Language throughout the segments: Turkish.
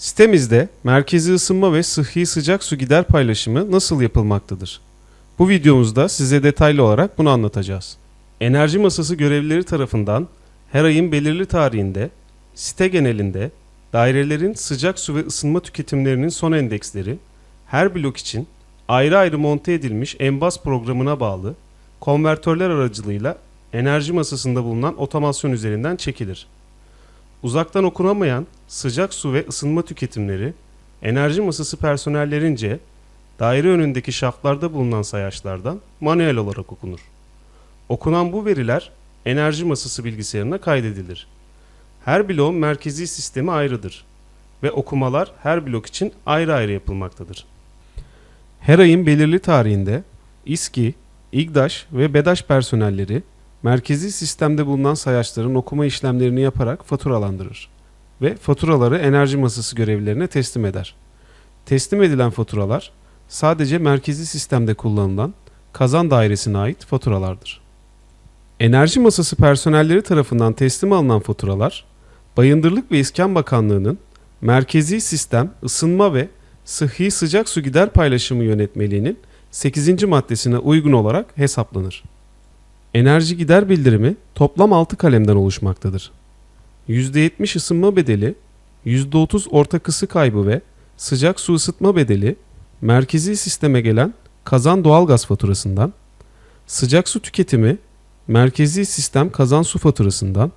Sitemizde merkezi ısınma ve sıhhi sıcak su gider paylaşımı nasıl yapılmaktadır? Bu videomuzda size detaylı olarak bunu anlatacağız. Enerji Masası görevlileri tarafından her ayın belirli tarihinde site genelinde dairelerin sıcak su ve ısınma tüketimlerinin son endeksleri her blok için ayrı ayrı monte edilmiş Enbas programına bağlı konvertörler aracılığıyla enerji masasında bulunan otomasyon üzerinden çekilir. Uzaktan okunamayan sıcak su ve ısınma tüketimleri enerji masası personellerince daire önündeki şaftlarda bulunan sayaçlardan manuel olarak okunur. Okunan bu veriler enerji masası bilgisayarına kaydedilir. Her bloğun merkezi sistemi ayrıdır ve okumalar her blok için ayrı ayrı yapılmaktadır. Her ayın belirli tarihinde İSKİ, İGDAŞ ve BEDAŞ personelleri merkezi sistemde bulunan sayaçların okuma işlemlerini yaparak faturalandırır ve faturaları enerji masası görevlilerine teslim eder. Teslim edilen faturalar sadece merkezi sistemde kullanılan kazan dairesine ait faturalardır. Enerji masası personelleri tarafından teslim alınan faturalar, Bayındırlık ve İskan Bakanlığı'nın Merkezi Sistem, Isınma ve Sıhhi Sıcak Su Gider Paylaşımı Yönetmeliğinin 8. maddesine uygun olarak hesaplanır. Enerji gider bildirimi toplam 6 kalemden oluşmaktadır. %70 ısınma bedeli, %30 ortak ısı kaybı ve sıcak su ısıtma bedeli merkezi sisteme gelen kazan doğalgaz faturasından, sıcak su tüketimi merkezi sistem kazan su faturasından,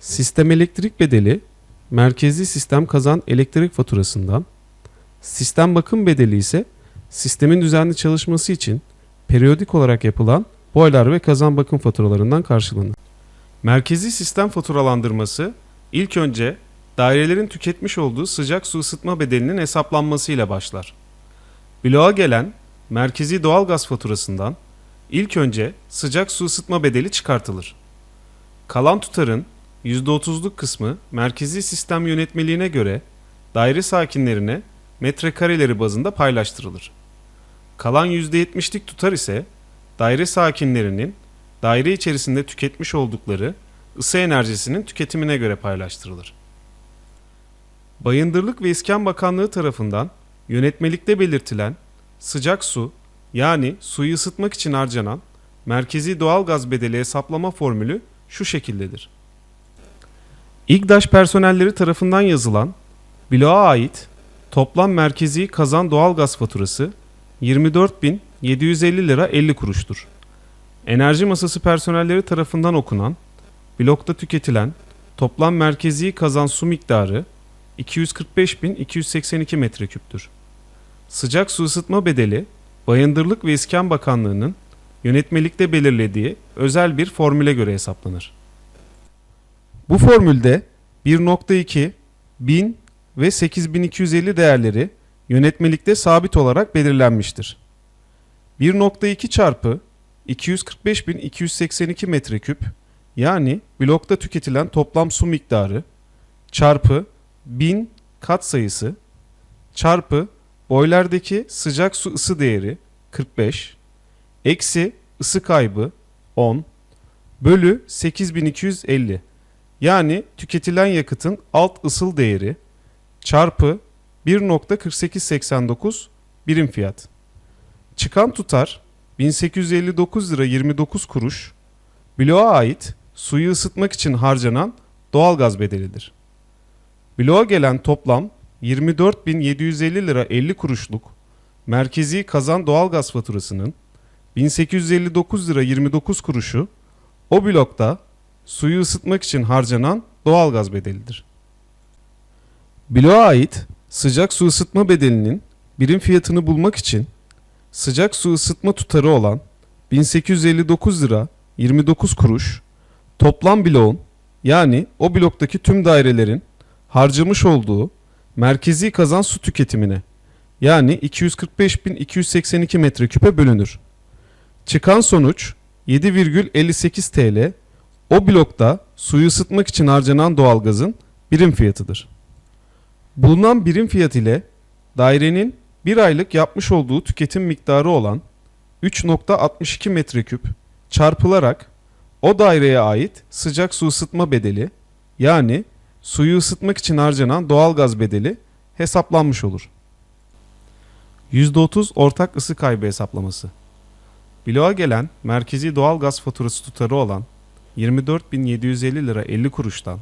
sistem elektrik bedeli merkezi sistem kazan elektrik faturasından, sistem bakım bedeli ise sistemin düzenli çalışması için periyodik olarak yapılan boiler ve kazan bakım faturalarından karşılanır. Merkezi sistem faturalandırması ilk önce dairelerin tüketmiş olduğu sıcak su ısıtma bedelinin hesaplanmasıyla başlar. Bloğa gelen merkezi doğalgaz faturasından ilk önce sıcak su ısıtma bedeli çıkartılır. Kalan tutarın %30'luk kısmı merkezi sistem yönetmeliğine göre daire sakinlerine metrekareleri bazında paylaştırılır. Kalan %70'lik tutar ise daire sakinlerinin daire içerisinde tüketmiş oldukları ısı enerjisinin tüketimine göre paylaştırılır. Bayındırlık ve İskan Bakanlığı tarafından yönetmelikte belirtilen sıcak su yani suyu ısıtmak için harcanan merkezi doğalgaz bedeli hesaplama formülü şu şekildedir. İGDAŞ personelleri tarafından yazılan bloğa ait toplam merkezi kazan doğalgaz faturası 24.750 lira 50 kuruştur. Enerji masası personelleri tarafından okunan, blokta tüketilen toplam merkezi kazan su miktarı 245.282 metreküptür. Sıcak su ısıtma bedeli, Bayındırlık ve İskan Bakanlığı'nın yönetmelikte belirlediği özel bir formüle göre hesaplanır. Bu formülde 1.2, 1000 ve 8250 değerleri yönetmelikte sabit olarak belirlenmiştir. 1.2 çarpı 245.282 metreküp yani blokta tüketilen toplam su miktarı çarpı 1000 kat sayısı çarpı boylerdeki sıcak su ısı değeri 45 eksi ısı kaybı 10 bölü 8250 yani tüketilen yakıtın alt ısıl değeri çarpı 1.4889 birim fiyat. Çıkan tutar 1859 lira 29 kuruş bloğa ait suyu ısıtmak için harcanan doğalgaz bedelidir. Bloğa gelen toplam 24.750 lira 50 kuruşluk merkezi kazan doğalgaz faturasının 1859 lira 29 kuruşu o blokta suyu ısıtmak için harcanan doğalgaz bedelidir. Bloğa ait sıcak su ısıtma bedelinin birim fiyatını bulmak için sıcak su ısıtma tutarı olan 1859 lira 29 kuruş toplam bloğun yani o bloktaki tüm dairelerin harcamış olduğu merkezi kazan su tüketimine yani 245.282 metreküpe bölünür. Çıkan sonuç 7,58 TL o blokta suyu ısıtmak için harcanan doğalgazın birim fiyatıdır. Bulunan birim fiyat ile dairenin bir aylık yapmış olduğu tüketim miktarı olan 3.62 metreküp çarpılarak o daireye ait sıcak su ısıtma bedeli yani suyu ısıtmak için harcanan doğalgaz bedeli hesaplanmış olur. %30 ortak ısı kaybı hesaplaması. Bloğa gelen merkezi doğal gaz faturası tutarı olan 24.750 lira 50 kuruştan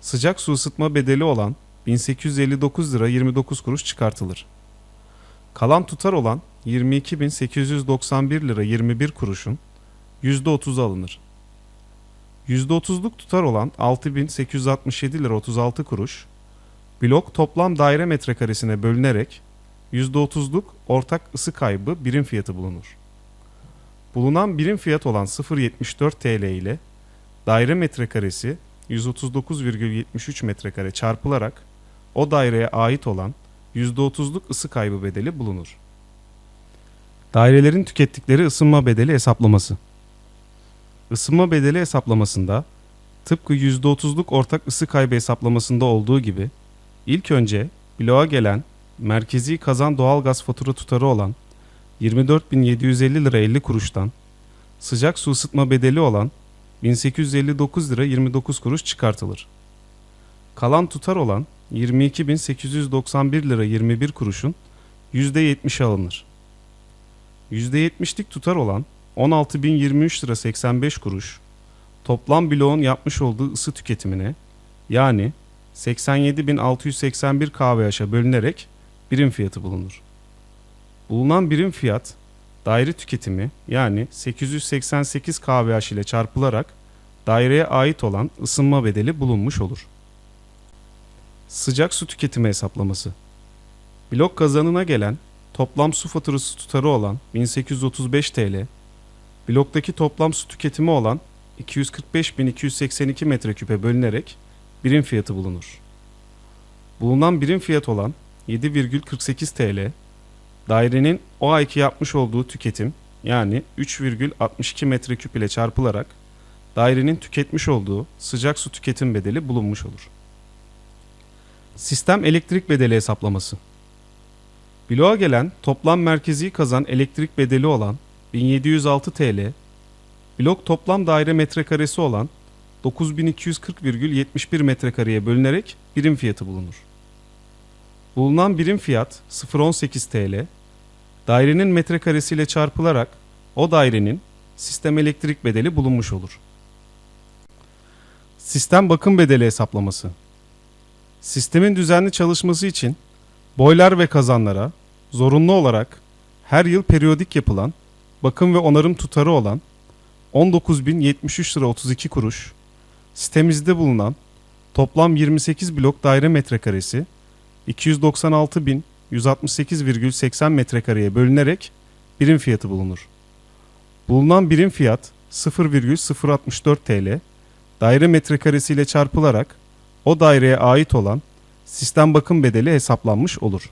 sıcak su ısıtma bedeli olan 1859 lira 29 kuruş çıkartılır. Kalan tutar olan 22.891 lira 21 kuruşun %30'u alınır. %30'luk tutar olan 6.867 lira 36 kuruş blok toplam daire metrekaresine bölünerek %30'luk ortak ısı kaybı birim fiyatı bulunur. Bulunan birim fiyat olan 0.74 TL ile daire metrekaresi 139,73 metrekare çarpılarak o daireye ait olan %30'luk ısı kaybı bedeli bulunur. Dairelerin tükettikleri ısınma bedeli hesaplaması. Isınma bedeli hesaplamasında tıpkı %30'luk ortak ısı kaybı hesaplamasında olduğu gibi ilk önce bloğa gelen merkezi kazan doğalgaz fatura tutarı olan 24.750 lira 50 kuruştan sıcak su ısıtma bedeli olan 1859 lira 29 kuruş çıkartılır. Kalan tutar olan 22.891 lira 21 kuruşun %70'i alınır. %70'lik tutar olan 16.023 lira 85 kuruş toplam bloğun yapmış olduğu ısı tüketimine yani 87.681 kWh'a bölünerek birim fiyatı bulunur. Bulunan birim fiyat daire tüketimi yani 888 kWh ile çarpılarak daireye ait olan ısınma bedeli bulunmuş olur. Sıcak su tüketimi hesaplaması. Blok kazanına gelen toplam su faturası tutarı olan 1835 TL, bloktaki toplam su tüketimi olan 245.282 metreküpe bölünerek birim fiyatı bulunur. Bulunan birim fiyat olan 7,48 TL, dairenin o ayki yapmış olduğu tüketim yani 3,62 metreküp ile çarpılarak dairenin tüketmiş olduğu sıcak su tüketim bedeli bulunmuş olur. Sistem elektrik bedeli hesaplaması. Bloğa gelen toplam merkezi kazan elektrik bedeli olan 1706 TL, blok toplam daire metrekaresi olan 9240,71 metrekareye bölünerek birim fiyatı bulunur. Bulunan birim fiyat 0.18 TL, dairenin metrekaresiyle çarpılarak o dairenin sistem elektrik bedeli bulunmuş olur. Sistem bakım bedeli hesaplaması. Sistemin düzenli çalışması için boiler ve kazanlara zorunlu olarak her yıl periyodik yapılan bakım ve onarım tutarı olan 19.073 lira 32 kuruş, sitemizde bulunan toplam 28 blok daire metrekaresi 296.168,80 metrekareye bölünerek birim fiyatı bulunur. Bulunan birim fiyat 0,064 TL, daire metrekaresi ile çarpılarak o daireye ait olan sistem bakım bedeli hesaplanmış olur.